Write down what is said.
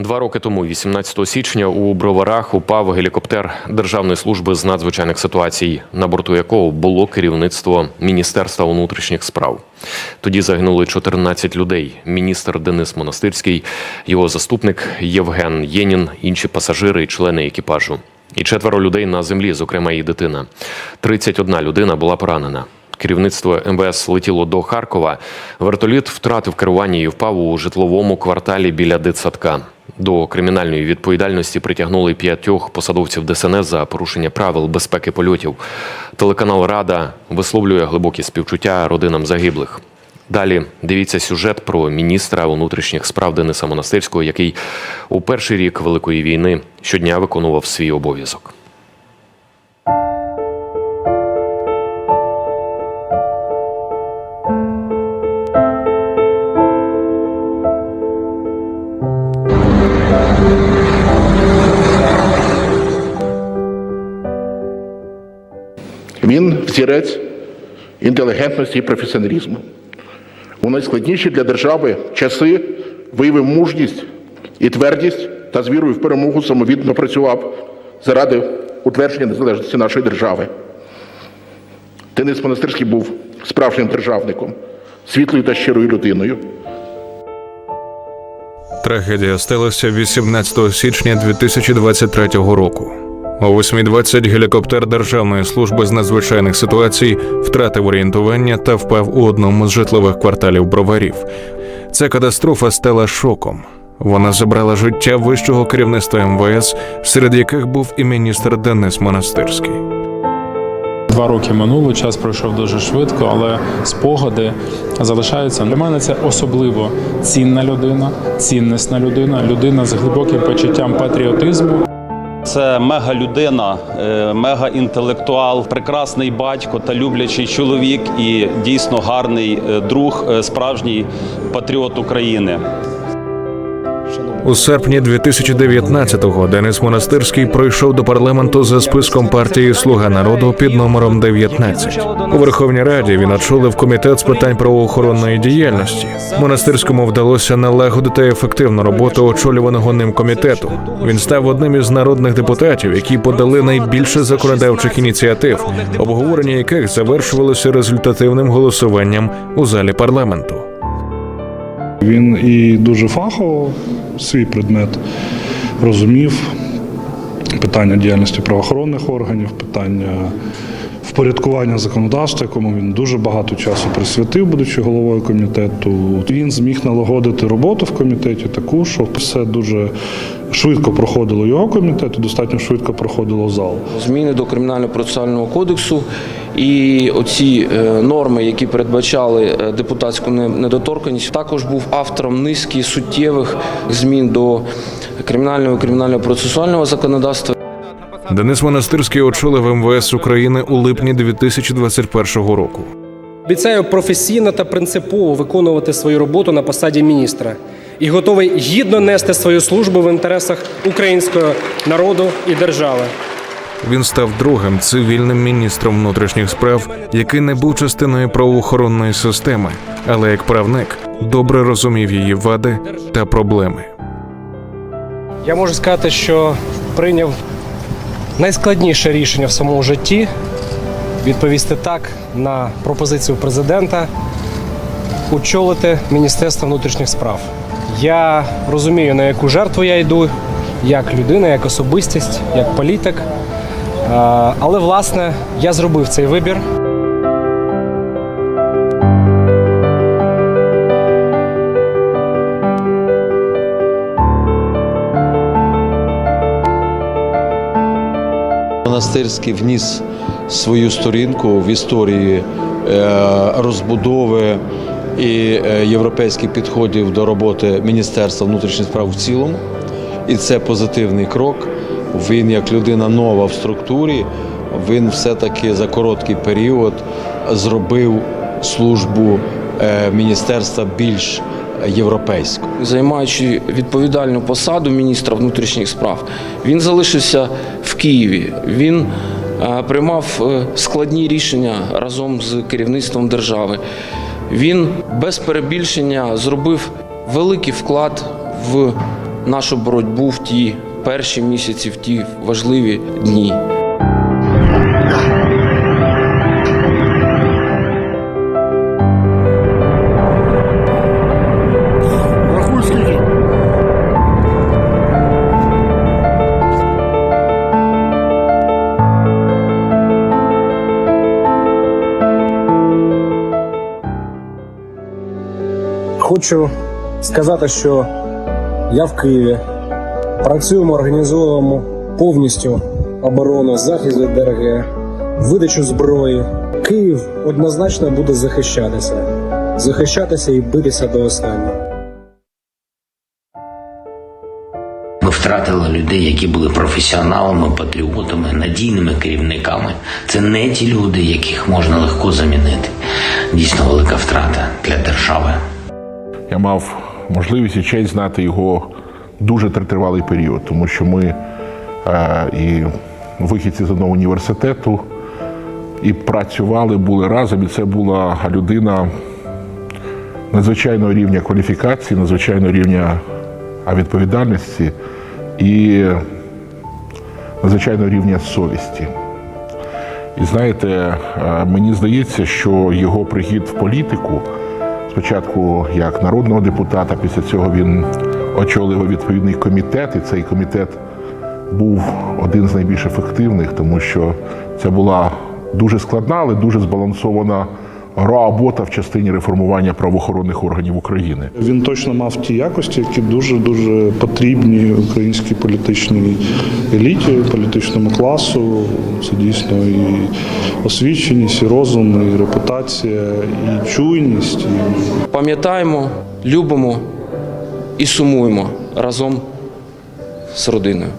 Два роки тому, 18 січня, у Броварах упав гелікоптер Державної служби з надзвичайних ситуацій, на борту якого було керівництво Міністерства внутрішніх справ. Тоді загинули 14 людей. Міністр Денис Монастирський, його заступник Євген Єнін, інші пасажири і члени екіпажу. І четверо людей на землі, зокрема і дитина. 31 людина була поранена. Керівництво МВС летіло до Харкова. Вертоліт втратив керування і впав у житловому кварталі біля дитсадка. До кримінальної відповідальності притягнули п'ятьох посадовців ДСНС за порушення правил безпеки польотів. Телеканал Рада висловлює глибокі співчуття родинам загиблих. Далі дивіться сюжет про міністра внутрішніх справ Дениса Монастирського, який у перший рік Великої війни щодня виконував свій обов'язок. Взірець інтелігентності і професіоналізму. У найскладніші для держави часи виявив мужність і твердість та з вірою в перемогу самовідно працював заради утвердження незалежності нашої держави. Денис Монастирський був справжнім державником, світлою та щирою людиною. Трагедія сталася 18 січня 2023 року. О 8.20 гелікоптер Державної служби з надзвичайних ситуацій втратив орієнтування та впав у одному з житлових кварталів броварів. Ця катастрофа стала шоком. Вона забрала життя вищого керівництва МВС, серед яких був і міністр Денис Монастирський. Два роки минуло, час пройшов дуже швидко, але спогади залишаються. Для мене це особливо цінна людина, ціннісна людина, людина з глибоким почуттям патріотизму. Це мега людина, мега інтелектуал, прекрасний батько та люблячий чоловік і дійсно гарний е, друг, е, справжній патріот України. У серпні 2019-го Денис Монастирський пройшов до парламенту за списком партії Слуга народу під номером 19. У Верховній Раді він очолив комітет з питань правоохоронної діяльності. Монастирському вдалося налагодити ефективну роботу очолюваного ним комітету. Він став одним із народних депутатів, які подали найбільше законодавчих ініціатив, обговорення яких завершувалося результативним голосуванням у залі парламенту. Він і дуже фахово свій предмет розумів. Питання діяльності правоохоронних органів, питання впорядкування законодавства, якому він дуже багато часу присвятив, будучи головою комітету. Він зміг налагодити роботу в комітеті таку, що все дуже швидко проходило його комітет, і достатньо швидко проходило зал. зміни до кримінального процесуального кодексу і оці е, норми, які передбачали е, депутатську недоторканність, також був автором низки суттєвих змін до кримінального і кримінального процесуального законодавства. Денис Монастирський очолив МВС України у липні 2021 року. Обіцяю професійно та принципово виконувати свою роботу на посаді міністра і готовий гідно нести свою службу в інтересах українського народу і держави. Він став другим цивільним міністром внутрішніх справ, який не був частиною правоохоронної системи, але як правник добре розумів її вади та проблеми. Я можу сказати, що прийняв найскладніше рішення в самому житті відповісти так на пропозицію президента очолити Міністерство внутрішніх справ. Я розумію, на яку жертву я йду, як людина, як особистість, як політик. Але власне я зробив цей вибір. Монастирський вніс свою сторінку в історії е, розбудови і е, європейських підходів до роботи Міністерства внутрішніх справ в цілому. І це позитивний крок. Він, як людина нова в структурі, він все-таки за короткий період зробив службу е, міністерства більш європейською. Займаючи відповідальну посаду міністра внутрішніх справ, він залишився в Києві. Він е, приймав е, складні рішення разом з керівництвом держави. Він без перебільшення зробив великий вклад в нашу боротьбу в ті перші місяці, в ті важливі дні. Хочу сказати, що я в Києві. Працюємо, організовуємо повністю оборону, захист від ДРГ, видачу зброї. Київ однозначно буде захищатися, захищатися і битися до останнього. Ми втратили людей, які були професіоналами, патріотами, надійними керівниками. Це не ті люди, яких можна легко замінити. Дійсно велика втрата для держави. Я мав можливість і честь знати його дуже тривалий період, тому що ми е, і вихідці з одного університету і працювали, були разом, і це була людина надзвичайного рівня кваліфікації, надзвичайного рівня відповідальності і надзвичайного рівня совісті. І знаєте, е, мені здається, що його прихід в політику спочатку як народного депутата, після цього він очолив відповідний комітет, і цей комітет був один з найбільш ефективних, тому що це була дуже складна, але дуже збалансована робота в частині реформування правоохоронних органів України. Він точно мав ті якості, які дуже дуже потрібні українській політичній еліті, політичному класу. Це дійсно і освіченість, і розум, і репутація, і чуйність. І Пам'ятаємо, любимо і сумуємо разом з родиною.